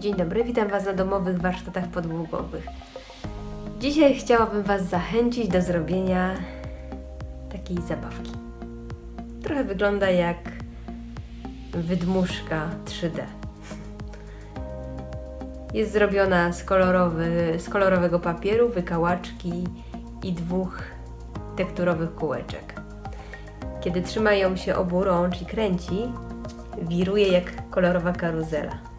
Dzień dobry, witam Was na domowych warsztatach podłogowych. Dzisiaj chciałabym Was zachęcić do zrobienia takiej zabawki. Trochę wygląda jak wydmuszka 3D. Jest zrobiona z, kolorowy, z kolorowego papieru, wykałaczki i dwóch tekturowych kółeczek. Kiedy trzyma ją się obu rącz i kręci, wiruje jak kolorowa karuzela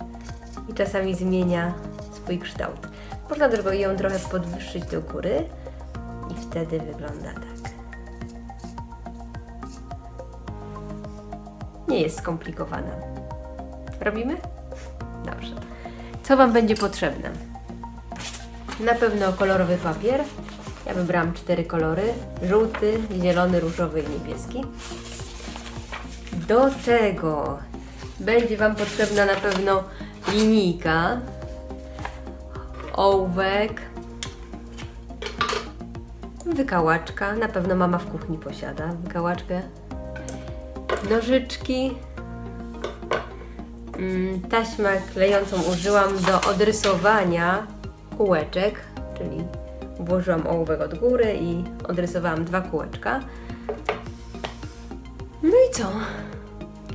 i czasami zmienia swój kształt. Można tylko ją trochę podwyższyć do góry i wtedy wygląda tak. Nie jest skomplikowana. Robimy? Dobrze. Co Wam będzie potrzebne? Na pewno kolorowy papier. Ja wybrałam cztery kolory: żółty, zielony, różowy i niebieski. Do tego będzie Wam potrzebna na pewno linijka, ołówek, wykałaczka. Na pewno mama w kuchni posiada wykałaczkę. Nożyczki. Mm, Taśmę klejącą użyłam do odrysowania kółeczek, czyli włożyłam ołówek od góry i odrysowałam dwa kółeczka. No i co?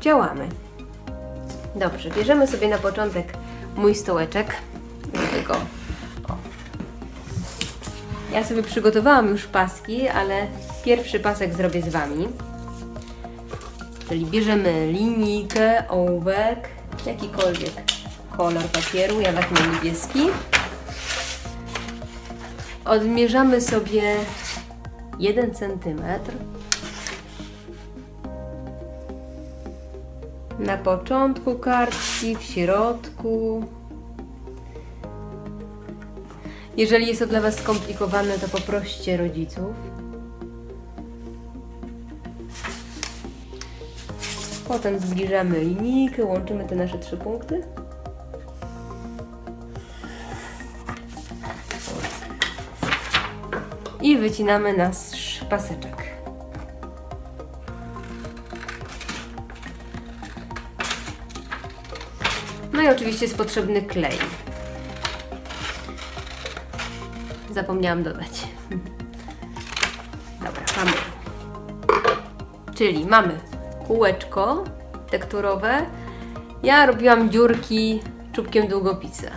Działamy. Dobrze, bierzemy sobie na początek mój stołeczek. Ja sobie przygotowałam już paski, ale pierwszy pasek zrobię z Wami. Czyli bierzemy linijkę, ołówek, jakikolwiek kolor papieru, ja wezmę niebieski. Odmierzamy sobie 1 centymetr. Na początku kartki, w środku. Jeżeli jest to dla Was skomplikowane, to poproście rodziców. Potem zbliżamy linijkę, łączymy te nasze trzy punkty. I wycinamy nasz paseczek. No i oczywiście jest potrzebny klej. Zapomniałam dodać. Dobra, mamy. Czyli mamy kółeczko tekturowe. Ja robiłam dziurki czubkiem długopisa.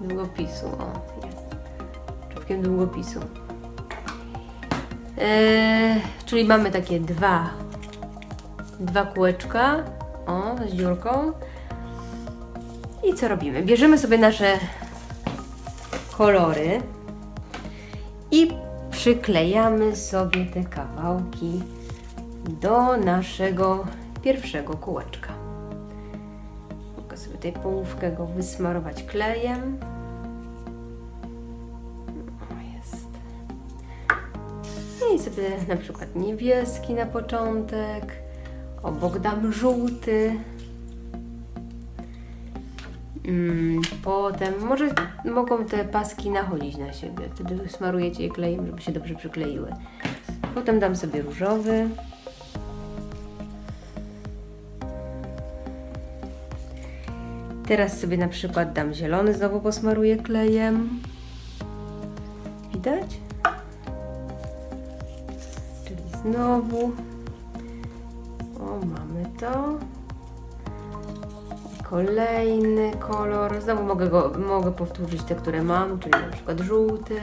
Długopisu, o. Czubkiem długopisu. Eee, czyli mamy takie dwa, dwa kółeczka, o, z dziurką. I co robimy? Bierzemy sobie nasze kolory i przyklejamy sobie te kawałki do naszego pierwszego kółeczka. Mogę sobie tutaj połówkę go wysmarować klejem. Jest. I sobie na przykład niebieski na początek, obok dam żółty. Mm, Potem może mogą te paski nachodzić na siebie. Wtedy smarujecie je klejem, żeby się dobrze przykleiły. Potem dam sobie różowy. Teraz sobie na przykład dam zielony, znowu posmaruję klejem. Widać? Czyli znowu. To. Kolejny kolor. Znowu mogę, go, mogę powtórzyć te, które mam, czyli na przykład żółty.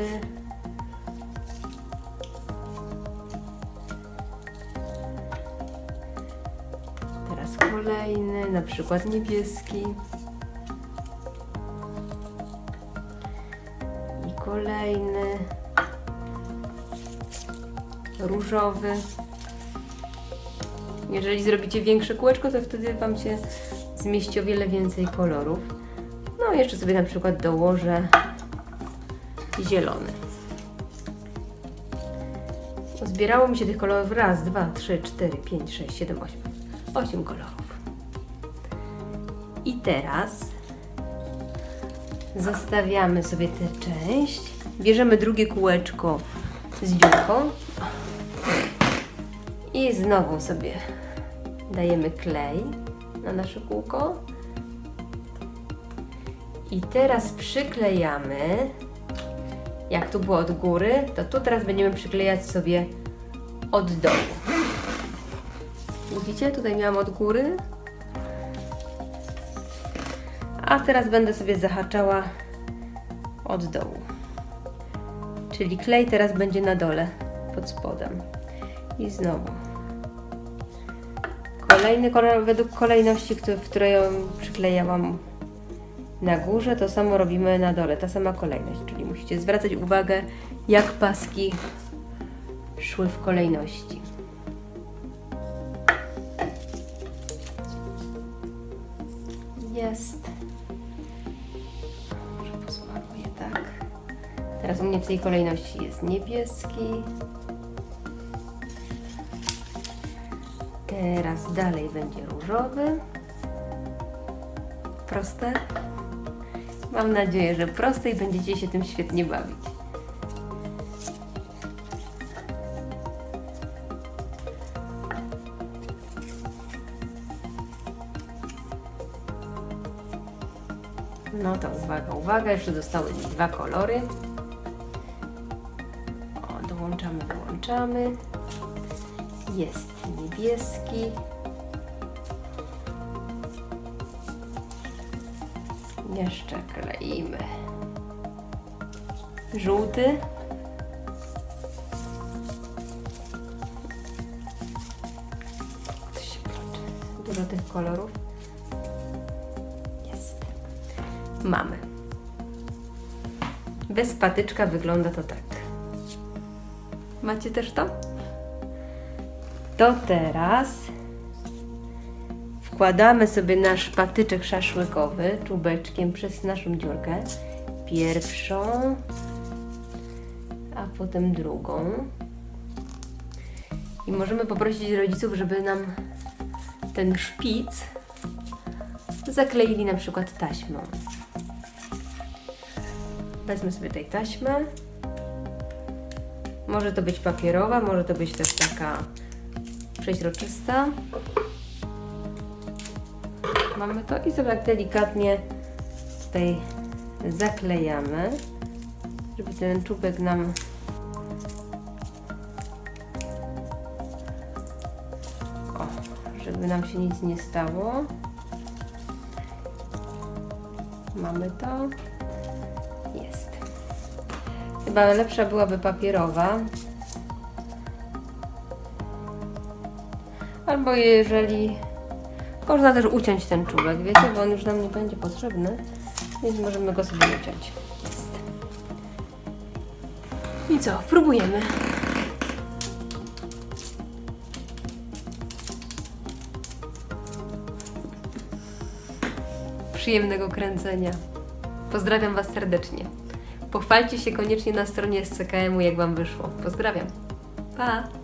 Teraz kolejny, na przykład niebieski. I kolejny. Różowy. Jeżeli zrobicie większe kółeczko, to wtedy Wam się zmieści o wiele więcej kolorów. No, jeszcze sobie na przykład dołożę zielony. Zbierało mi się tych kolorów raz, dwa, trzy, cztery, pięć, sześć, siedem, osiem. Osiem kolorów. I teraz zostawiamy sobie tę część. Bierzemy drugie kółeczko z dziurką i znowu sobie dajemy klej na nasze kółko I teraz przyklejamy. Jak tu było od góry, to tu teraz będziemy przyklejać sobie od dołu. Widzicie? Tutaj miałam od góry. A teraz będę sobie zahaczała od dołu. Czyli klej teraz będzie na dole, pod spodem. I znowu. Kolejny kolor według kolejności, w której ją przyklejałam na górze, to samo robimy na dole, ta sama kolejność. Czyli musicie zwracać uwagę, jak paski szły w kolejności. Jest. Może posmaruję tak. Teraz u mnie w tej kolejności jest niebieski. Teraz dalej będzie różowy. Proste? Mam nadzieję, że proste i będziecie się tym świetnie bawić. No to uwaga, uwaga, jeszcze zostały dwa kolory. O, dołączamy, dołączamy. Jest niebieski. Jeszcze kleimy. Żółty. Dużo tych kolorów. Jest. Mamy. Bez patyczka wygląda to tak. Macie też to? To teraz wkładamy sobie nasz patyczek szaszłykowy czubeczkiem przez naszą dziurkę. Pierwszą, a potem drugą. I możemy poprosić rodziców, żeby nam ten szpic zakleili na przykład taśmą. Wezmę sobie tej taśmę. Może to być papierowa, może to być też taka przeźroczysta. Mamy to i sobie tak delikatnie tutaj zaklejamy, żeby ten czubek nam o, żeby nam się nic nie stało. Mamy to. Jest. Chyba lepsza byłaby papierowa. Albo jeżeli można też uciąć ten czubek, wiecie, bo on już nam nie będzie potrzebny, więc możemy go sobie uciąć. Jest. I co, próbujemy. Przyjemnego kręcenia. Pozdrawiam Was serdecznie. Pochwalcie się koniecznie na stronie SCKM-u, jak Wam wyszło. Pozdrawiam. Pa!